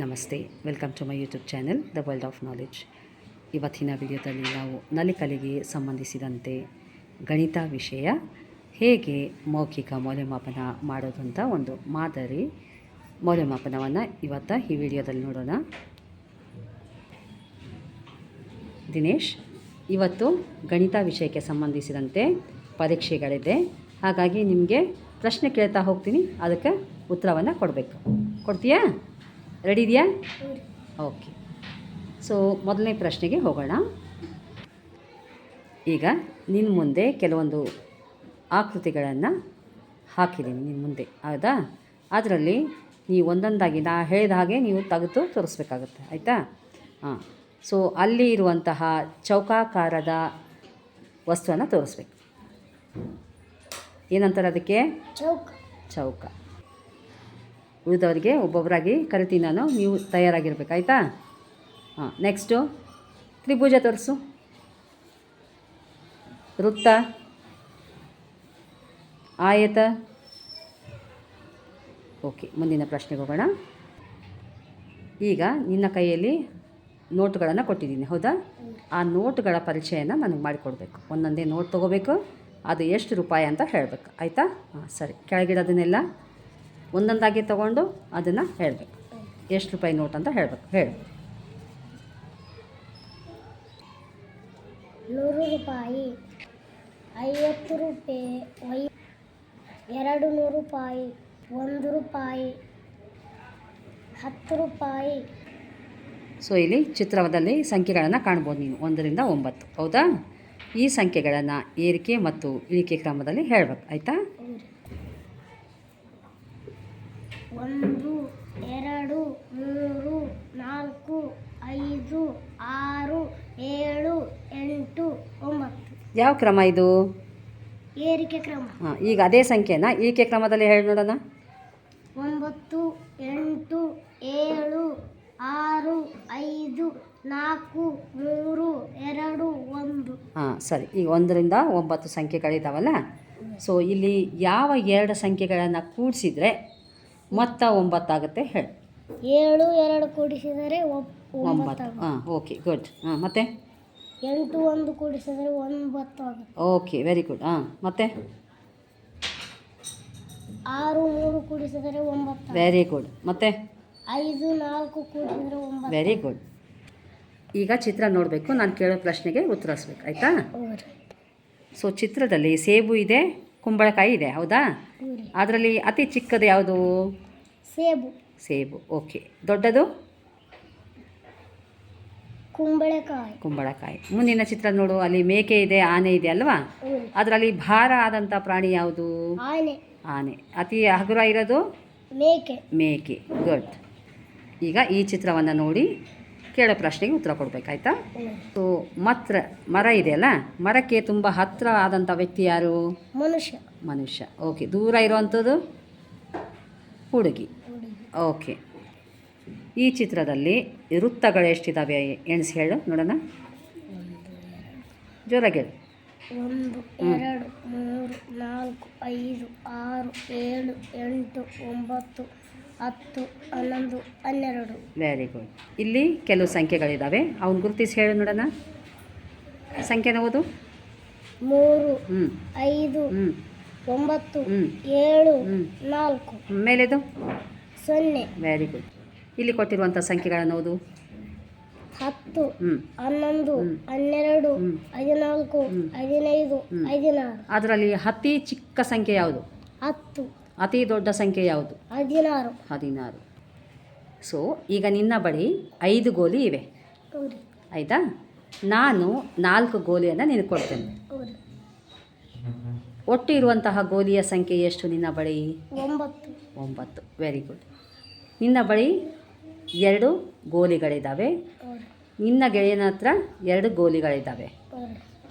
ನಮಸ್ತೆ welcome to my YouTube channel the world of knowledge ಇವತ್ತಿನ ವಿಡಿಯೋದಲ್ಲಿ ನಾವು ನಲಿಕಲಿಗೆ ಸಂಬಂಧಿಸಿದಂತೆ ಗಣಿತ ವಿಷಯ, ಹೇಗೆ ಮೌಖಿಕ ಮೌಲ್ಯಮಾಪನ ಮಾಡೋದು ಅಂತ ಒಂದು ಮಾದರಿ ಮೌಲ್ಯಮಾಪನವನ್ನು ಇವತ್ತು ಈ ವಿಡಿಯೋದಲ್ಲಿ ನೋಡೋಣ. ದಿನೇಶ್, ಇವತ್ತು ಗಣಿತ ವಿಷಯಕ್ಕೆ ಸಂಬಂಧಿಸಿದಂತೆ ಪರೀಕ್ಷೆಗಳಿದೆ. ಹಾಗಾಗಿ ನಿಮಗೆ ಪ್ರಶ್ನೆ ಕೇಳ್ತಾ ಹೋಗ್ತೀನಿ, ಅದಕ್ಕೆ ಉತ್ತರವನ್ನು ಕೊಡಬೇಕು. ಕೊಡ್ತೀಯಾ? ರೆಡಿ ಇದೆಯಾ? ಓಕೆ ಸೊ ಮೊದಲನೇ ಪ್ರಶ್ನೆಗೆ ಹೋಗೋಣ. ಈಗ ನಿನ್ನ ಮುಂದೆ ಕೆಲವೊಂದು ಆಕೃತಿಗಳನ್ನು ಹಾಕಿದ್ದೀನಿ ನಿನ್ನ ಮುಂದೆ. ಹೌದಾ? ಅದರಲ್ಲಿ ನೀವು ಒಂದೊಂದಾಗಿ ನಾ ಹೇಳಿದ ಹಾಗೆ ನೀವು ತೆಗೆದು ತೋರಿಸ್ಬೇಕಾಗುತ್ತೆ. ಆಯಿತಾ? ಹಾಂ. ಸೊ ಅಲ್ಲಿ ಇರುವಂತಹ ಚೌಕಾಕಾರದ ವಸ್ತುವನ್ನು ತೋರಿಸ್ಬೇಕು. ಏನಂತಾರೆ ಅದಕ್ಕೆ? ಚೌಕ. ಚೌಕ. ಉಳಿದವರಿಗೆ ಒಬ್ಬೊಬ್ಬರಾಗಿ ಕರಿತೀನಿ ನಾನು ನೀವು ತಯಾರಾಗಿರ್ಬೇಕು, ಆಯಿತಾ? ಹಾಂ ನೆಕ್ಸ್ಟು ತ್ರಿಭುಜ ತೋರಿಸು. ವೃತ್ತ, ಆಯತ. ಓಕೆ ಮುಂದಿನ ಪ್ರಶ್ನೆಗೆ ಹೋಗೋಣ. ಈಗ ನಿನ್ನ ಕೈಯಲ್ಲಿ ನೋಟುಗಳನ್ನು ಕೊಟ್ಟಿದ್ದೀನಿ, ಹೌದಾ? ಆ ನೋಟುಗಳ ಪರಿಚಯನ ನನಗೆ ಮಾಡಿಕೊಡ್ಬೇಕು. ಒಂದೊಂದೇ ನೋಟ್ ತೊಗೋಬೇಕು, ಅದು ಎಷ್ಟು ರೂಪಾಯಿ ಅಂತ ಹೇಳಬೇಕು, ಆಯಿತಾ? ಹಾಂ, ಸರಿ. ಕೆಳಗಿಡೋದನ್ನೆಲ್ಲ ಒಂದೊಂದಾಗಿ ತೊಗೊಂಡು ಅದನ್ನು ಹೇಳಬೇಕು. ಎಷ್ಟು ರೂಪಾಯಿ ನೋಟ್ ಅಂತ ಹೇಳಬೇಕು. ಹೇಳು. ನೂರು ರೂಪಾಯಿ ಐವತ್ತು ರೂಪಾಯಿ ಎರಡು ನೂರು ರೂಪಾಯಿ ಒಂದು ರೂಪಾಯಿ ಹತ್ತು ರೂಪಾಯಿ. ಸೊ ಇಲ್ಲಿ ಚಿತ್ರದಲ್ಲಿ ಸಂಖ್ಯೆಗಳನ್ನು ಕಾಣ್ಬೋದು ನೀನು. ಒಂದರಿಂದ ಒಂಬತ್ತು. ಹೌದಾ? ಈ ಸಂಖ್ಯೆಗಳನ್ನು ಏರಿಕೆ ಮತ್ತು ಇಳಿಕೆ ಕ್ರಮದಲ್ಲಿ ಹೇಳಬೇಕು. ಆಯಿತಾ? ಒಂದು ಎರಡು ಮೂರು ನಾಲ್ಕು ಐದು ಆರು ಏಳು ಎಂಟು ಒಂಬತ್ತು. ಯಾವ ಕ್ರಮ ಇದು? ಏರಿಕೆ ಕ್ರಮ. ಹಾಂ ಈಗ ಅದೇ ಸಂಖ್ಯೆನ? ಈಕೆ ಕ್ರಮದಲ್ಲಿ ಹೇಳಿ ನೋಡೋಣ. ಒಂಬತ್ತು ಎಂಟು ಏಳು ಆರು ಐದು ನಾಲ್ಕು ಮೂರು ಎರಡು ಒಂದು. ಹಾಂ ಸರಿ. ಈಗ ಒಂದರಿಂದ ಒಂಬತ್ತು ಸಂಖ್ಯೆಗಳಿದ್ದಾವಲ್ಲ ಸೊ ಇಲ್ಲಿ ಯಾವ ಎರಡು ಸಂಖ್ಯೆಗಳನ್ನು ಕೂಡಿಸಿದ್ರೆ ಮೊತ್ತ ಒಂಬತ್ತಾಗುತ್ತೆ ಹೇಳಿ. ಏಳು ಎರಡು ಕೂಡಿಸಿದರೆ ಒಂಬತ್ತು. ಹಾಂ ಓಕೆ ಗುಡ್ ಹಾಂ ಮತ್ತೆ? ಎಂಟು ಒಂದು ಕೂಡಿಸಿದರೆ ಒಂಬತ್ತು ಆಗುತ್ತೆ. ಓಕೆ ವೆರಿ ಗುಡ್ ಹಾಂ ಮತ್ತೆ? ಆರು ಮೂರು ಕೂಡಿಸಿದರೆ ಒಂಬತ್ತು. ವೆರಿ ಗುಡ್ ಮತ್ತೆ? ಐದು ನಾಲ್ಕು ಕೂಡಿಸಿದರೆ ಒಂಬತ್ತು ವೆರಿ ಗುಡ್ ಈಗ ಚಿತ್ರ ನೋಡಬೇಕು. ನಾನು ಕೇಳೋ ಪ್ರಶ್ನೆಗೆ ಉತ್ತರಿಸ್ಬೇಕು. ಆಯಿತಾ? ಸೊ ಚಿತ್ರದಲ್ಲಿ ಸೇಬು ಇದೆ ಕುಂಬಳಕಾಯಿ ಇದೆ ಹೌದಾ? ಅದರಲ್ಲಿ ಅತಿ ಚಿಕ್ಕದು ಯಾವುದು? ಸೇಬು. ಸೇಬು ಓಕೆ. ದೊಡ್ಡದು? ಕುಂಬಳಕಾಯಿ. ಕುಂಬಳಕಾಯಿ. ಮುಂದಿನ ಚಿತ್ರ ನೋಡು ಅಲ್ಲಿ ಮೇಕೆ ಇದೆ ಆನೆ ಇದೆ ಅಲ್ವಾ? ಅದರಲ್ಲಿ ಭಾರ ಆದಂಥ ಪ್ರಾಣಿ ಯಾವುದು? ಆನೆ. ಆನೆ. ಅತಿ ಹಗುರ ಇರೋದು? ಮೇಕೆ. ಮೇಕೆ. ಗುಡ್. ಈಗ ಈ ಚಿತ್ರವನ್ನು ನೋಡಿ. ಕೇಳೋ ಪ್ರಶ್ನೆಗೆ ಉತ್ತರ ಕೊಡಬೇಕಾಯ್ತಾ. ಸೊ ಮತ್ರ ಮರ ಇದೆಯಲ್ಲ? ಮರಕ್ಕೆ ತುಂಬ ಹತ್ತಿರ ಆದಂಥ ವ್ಯಕ್ತಿ ಯಾರು? ಮನುಷ್ಯ. ಮನುಷ್ಯ. ಓಕೆ ದೂರ ಇರುವಂಥದ್ದು ಹುಡುಗಿ. ಹುಡುಗಿ ಓಕೆ ಈ ಚಿತ್ರದಲ್ಲಿ ವೃತ್ತಗಳು ಎಷ್ಟಿದ್ದಾವೆ ಎಣಿಸಿ ಹೇಳು ನೋಡೋಣ. ಜೋರಾಗಿ ಹೇಳು. ಒಂದು ಎರಡು ಮೂರು ನಾಲ್ಕು ಐದು ಆರು ಏಳು ಎಂಟು ಒಂಬತ್ತು ಹತ್ತು ಹನ್ನೊಂದು ಹನ್ನೆರಡು. ವೆರಿ ಗುಡ್ ಇಲ್ಲಿ ಕೆಲವು ಸಂಖ್ಯೆಗಳಿದ್ದಾವೆ ಅವ್ನು ಗುರುತಿಸಿ ಹೇಳು ನೋಡೋಣ. ಸಂಖ್ಯೆ ಓದು. ಮೂರು ಹ್ಞೂ ಐದು ಹ್ಞೂ ಒಂಬತ್ತು ಏಳು ನಾಲ್ಕು. ಮೇಲೆದು. ಸೊನ್ನೆ. ವೆರಿ ಗುಡ್ ಇಲ್ಲಿ ಕೊಟ್ಟಿರುವಂಥ ಸಂಖ್ಯೆಗಳನ್ನು ಓದು. ಹತ್ತು ಹ್ಞೂ ಹನ್ನೊಂದು. ಹನ್ನೆರಡು. ಹದಿನಾಲ್ಕು. ಹದಿನೈದು. ಹದಿನಾರು. ಅದರಲ್ಲಿ ಅತಿ ಚಿಕ್ಕ ಸಂಖ್ಯೆ ಯಾವುದು? ಹತ್ತು. ಅತಿ ದೊಡ್ಡ ಸಂಖ್ಯೆ ಯಾವುದು? ಹದಿನಾರು. ಹದಿನಾರು. ಸೊ ಈಗ ನಿನ್ನ ಬಳಿ ಐದು ಗೋಲಿ ಇವೆ. ಆಯಿತಾ? ನಾನು ನಾಲ್ಕು ಗೋಲಿಯನ್ನು ನಿನಗೆ ಕೊಡ್ತೇನೆ. ಒಟ್ಟು ಇರುವಂತಹ ಗೋಲಿಯ ಸಂಖ್ಯೆ ಎಷ್ಟು ನಿನ್ನ ಬಳಿ? ಒಂಬತ್ತು. ಒಂಬತ್ತು. ವೆರಿ ಗುಡ್ ನಿನ್ನ ಬಳಿ ಎರಡು ಗೋಲಿಗಳಿದ್ದಾವೆ ನಿನ್ನ ಗೆಳೆಯನ ಹತ್ರ ಎರಡು ಗೋಲಿಗಳಿದ್ದಾವೆ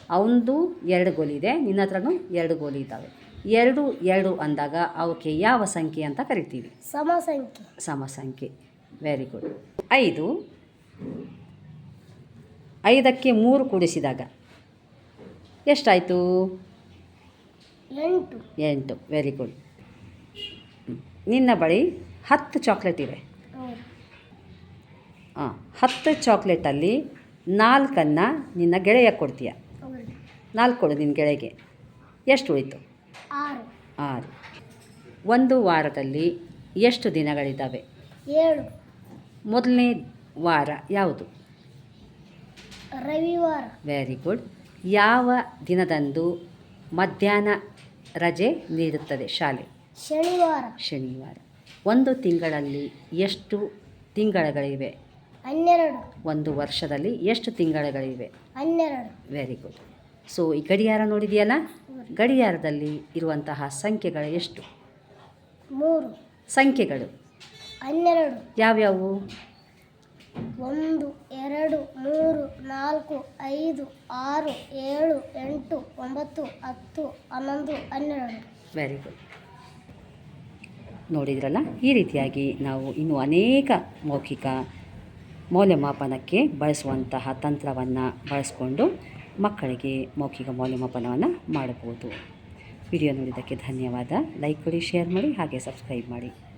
ಅವನದು ಎರಡು ಗೋಲಿ ಇದೆ ನಿನ್ನ ಹತ್ರನೂ ಎರಡು ಗೋಲಿ ಇದ್ದಾವೆ ಎರಡು ಎರಡು ಅಂದಾಗ ಅವಕ್ಕೆ ಯಾವ ಸಂಖ್ಯೆ ಅಂತ ಕರಿತೀವಿ? ಸಮಸಂಖ್ಯೆ. ಸಮಸಂಖ್ಯೆ. ಸಮ ಸಂಖ್ಯೆ ವೆರಿ ಗುಡ್ ಐದು. ಐದಕ್ಕೆ ಮೂರು ಕೂಡಿಸಿದಾಗ ಎಷ್ಟಾಯಿತು? ಎಂಟು. ಎಂಟು. ವೆರಿ ಗುಡ್ ನಿನ್ನ ಬಳಿ ಹತ್ತು ಚಾಕ್ಲೇಟ್ ಇವೆ. ಹಾಂ ಹತ್ತು ಚಾಕ್ಲೇಟಲ್ಲಿ ನಾಲ್ಕನ್ನು ನಿನ್ನ ಗೆಳೆಯ ಕೊಡ್ತೀಯ. ನಾಲ್ಕು ಕೊಡು ನಿನ್ನ ಗೆಳೆಗೆ. ಎಷ್ಟು ಉಳಿತು? ಆರು. ಆರು. ಒಂದು ವಾರದಲ್ಲಿ ಎಷ್ಟು ದಿನಗಳಿದ್ದಾವೆ? ಏಳು. ಮೊದಲನೇ ವಾರ ಯಾವುದು? ರವಿವಾರ. ವೆರಿ ಗುಡ್ ಯಾವ ದಿನದಂದು ಮಧ್ಯಾಹ್ನ ರಜೆ ನೀಡುತ್ತದೆ ಶಾಲೆ? ಶನಿವಾರ. ಶನಿವಾರ. ಒಂದು ತಿಂಗಳಲ್ಲಿ ಎಷ್ಟು ತಿಂಗಳುಗಳಿವೆ? ಹನ್ನೆರಡು. ಒಂದು ವರ್ಷದಲ್ಲಿ ಎಷ್ಟು ತಿಂಗಳುಗಳಿವೆ? ಹನ್ನೆರಡು. ವೆರಿ ಗುಡ್ ಸೊ ಈ ಗಡಿಯಾರ ನೋಡಿದೆಯಲ್ಲ? ಗಡಿಯಾರದಲ್ಲಿ ಇರುವಂತಹ ಸಂಖ್ಯೆಗಳು ಎಷ್ಟು? ಮೂರು. ಸಂಖ್ಯೆಗಳು. ಹನ್ನೆರಡು. ಯಾವ್ಯಾವು? ಒಂದು ಎರಡು ಮೂರು ನಾಲ್ಕು ಐದು ಆರು ಏಳು ಎಂಟು ಒಂಬತ್ತು ಹತ್ತು ಹನ್ನೊಂದು ಹನ್ನೆರಡು. ವೆರಿ ಗುಡ್ ನೋಡಿದ್ರಲ್ಲ ಈ ರೀತಿಯಾಗಿ ನಾವು ಇನ್ನೂ ಅನೇಕ ಮೌಖಿಕ ಮೌಲ್ಯಮಾಪನಕ್ಕೆ ಬಳಸುವಂತಹ ತಂತ್ರವನ್ನು ಬಳಸಿಕೊಂಡು ಮಕ್ಕಳಿಗೆ ಮೌಖಿಕ ಮೌಲ್ಯಮಾಪನವನ್ನು ಮಾಡಬಹುದು. ವಿಡಿಯೋ ನೋಡಿದ್ದಕ್ಕೆ ಧನ್ಯವಾದ. ಲೈಕ್ ಕೊಡಿ ಶೇರ್ ಮಾಡಿ ಹಾಗೆ ಸಬ್ಸ್ಕ್ರೈಬ್ ಮಾಡಿ.